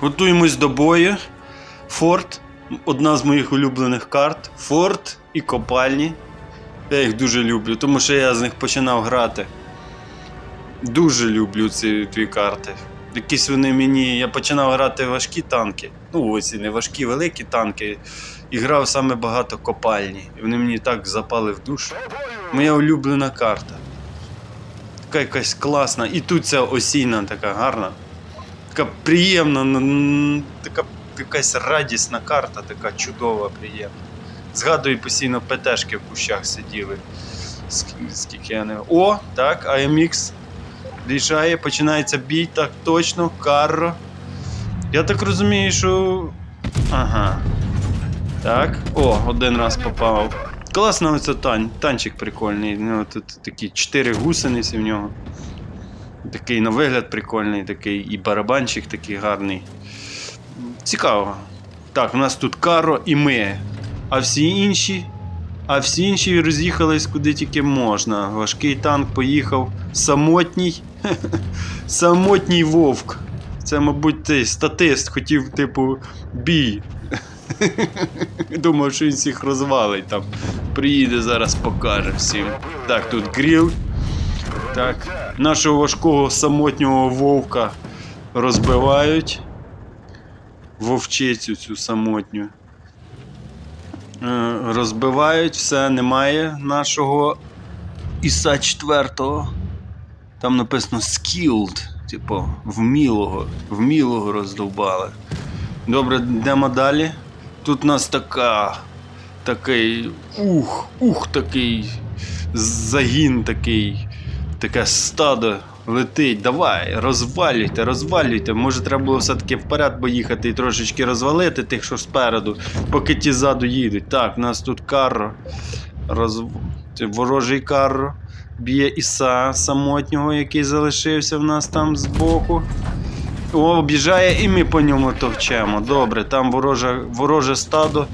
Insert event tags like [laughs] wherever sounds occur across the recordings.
Готуємось до бою. Форт одна з моїх улюблених карт. Форт і копальні. Я їх дуже люблю, тому що я з них починав грати. Дуже люблю ці дві карти. Якісь вони мені. Я починав грати важкі танки. Ну, ось і не важкі, великі танки. І грав саме багато копальні. І вони мені так запали в душу. Моя улюблена карта. Така якась класна. І тут ця осінна така гарна. Така приємна, така якась радісна карта, така чудова, приємна. Згадую постійно ПТшки в кущах сиділи. Скільки я. О, так, AMX В'їжджає, починається бій, так точно, Карро. Я так розумію, що. Ага. Так. О, один раз попав. Класно оце тань. Танчик прикольний. У нього тут такі чотири гусениці в нього. Такий на вигляд прикольний, такий і барабанчик такий гарний. Цікаво. Так, у нас тут Каро і ми. А всі інші. А всі інші роз'їхались куди тільки можна. Важкий танк поїхав. Самотній. [laughs] Самотній вовк. Це, мабуть, цей статист хотів, типу, бій. [laughs] Думав, що він всіх розвалить там. Приїде зараз покаже всім. Так, тут гріл. Так, нашого важкого самотнього вовка розбивають. Вовчицю цю самотню. Е, Розбивають, все, немає нашого Іса 4. Там написано skilled, типу, вмілого, вмілого роздовбали. Добре, йдемо далі. Тут у нас така. Такий. Ух, ух, такий загін такий. Таке стадо летить. Давай, розвалюйте, розвалюйте. Може, треба було все-таки вперед поїхати і трошечки розвалити тих, що спереду, поки ті ззаду їдуть. Так, у нас тут карро. Роз... Ворожий карро. Б'є Іса самотнього, який залишився в нас там збоку. О, об'їжджає і ми по ньому товчемо. Добре, там вороже, вороже стадо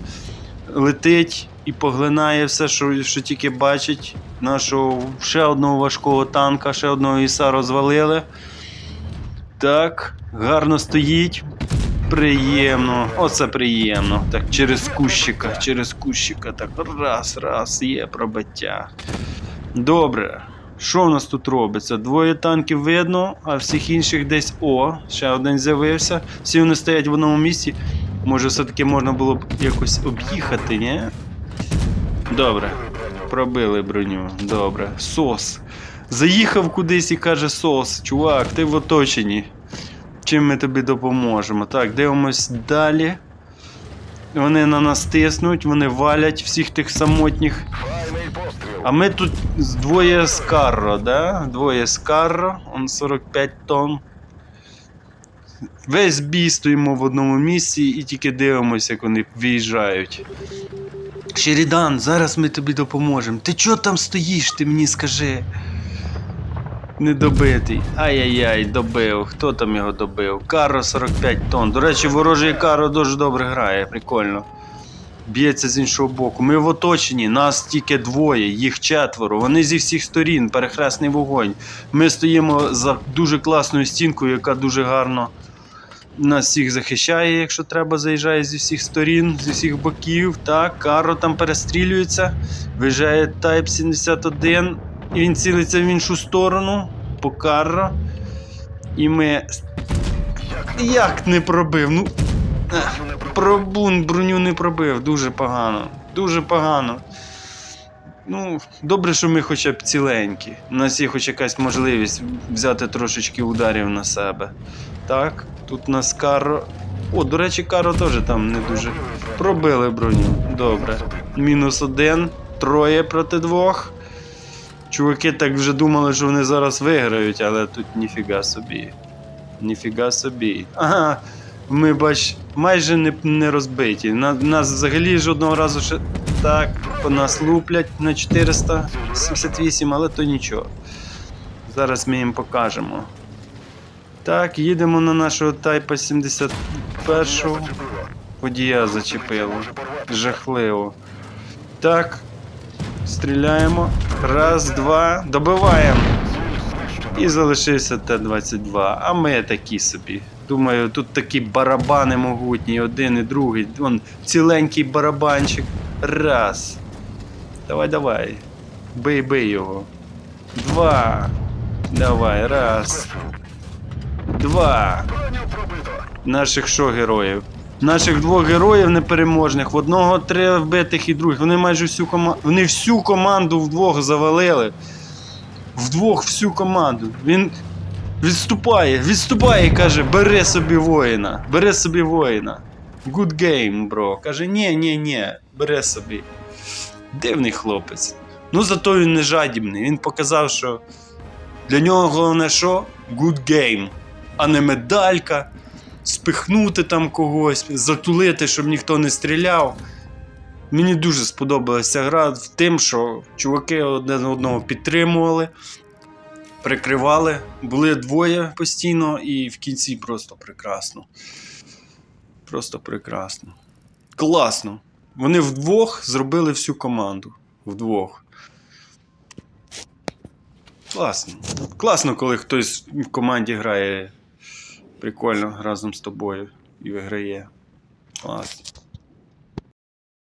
летить і поглинає все, що, що тільки бачить. Нашого ще одного важкого танка, ще одного іса розвалили. Так, гарно стоїть. Приємно. Оце приємно. Так, через кущика, через кущика. Так, раз, раз, є пробиття. Добре. Що в нас тут робиться? Двоє танків видно, а всіх інших десь о, ще один з'явився. Всі вони стоять в одному місці. Може, все-таки можна було б якось об'їхати, ні? Добре. Пробили броню. Добре. Сос. Заїхав кудись і каже сос. Чувак, ти в оточенні. Чим ми тобі допоможемо? Так, дивимось далі. Вони на нас тиснуть, вони валять всіх тих самотніх. А ми тут двоє з Карро, да? Двоє з Карро, он 45 тонн. Весь бій стоїмо в одному місці і тільки дивимося, як вони виїжджають. Шерідан, зараз ми тобі допоможемо. Ти чого там стоїш, ти мені скажи. Недобитий. Ай-яй-яй, добив. Хто там його добив? Каро 45 тонн. До речі, ворожий Каро дуже добре грає, прикольно. Б'ється з іншого боку. Ми в оточенні, нас тільки двоє, їх четверо. Вони зі всіх сторін, перехресний вогонь. Ми стоїмо за дуже класною стінкою, яка дуже гарно нас всіх захищає, якщо треба, заїжджає зі всіх сторін, зі всіх боків. Так, Каро там перестрілюється. Виїжджає Type 71, і він цілиться в іншу сторону по Карро. І ми. Як не пробив? Ну. Пробун броню не пробив, дуже погано. Дуже погано. Ну, добре, що ми хоча б ціленькі. У нас є хоч якась можливість взяти трошечки ударів на себе. Так, тут у нас Каро. О, до речі, Каро теж там не дуже. Пробили броню. Добре. Мінус один, троє проти двох. Чуваки так вже думали, що вони зараз виграють, але тут ніфіга собі. Ніфіга собі. Ага, ми бач, майже не, не розбиті. На, нас взагалі жодного разу ще так, по нас луплять на 478, але то нічого. Зараз ми їм покажемо. Так, їдемо на нашого Тайпа 71-го. Водія зачепило. Жахливо. Так. Стріляємо. Раз, два. Добиваємо. І залишився Т-22. А ми такі собі. Думаю, тут такі барабани могутні, один і другий. Вон ціленький барабанчик. Раз. Давай, давай. Бий, бий його. Два. Давай, раз. Два. Наших що героїв? Наших двох героїв непереможних. В одного три вбитих і других. Вони майже всю команду. Вони всю команду вдвох завалили. Вдвох всю команду. Він відступає, відступає і каже: бери собі воїна, бери собі воїна. Good game, бро. Каже, ні, ні, ні, бери собі. Дивний хлопець. Ну зато він не жадібний. Він показав, що для нього головне що? Good game, а не медалька, спихнути там когось, затулити, щоб ніхто не стріляв. Мені дуже сподобалася гра в тим, що чуваки один одного підтримували, прикривали, були двоє постійно, і в кінці просто прекрасно. Просто прекрасно. Класно. Вони вдвох зробили всю команду. Вдвох. Класно. Класно, коли хтось в команді грає прикольно разом з тобою і виграє. Класно.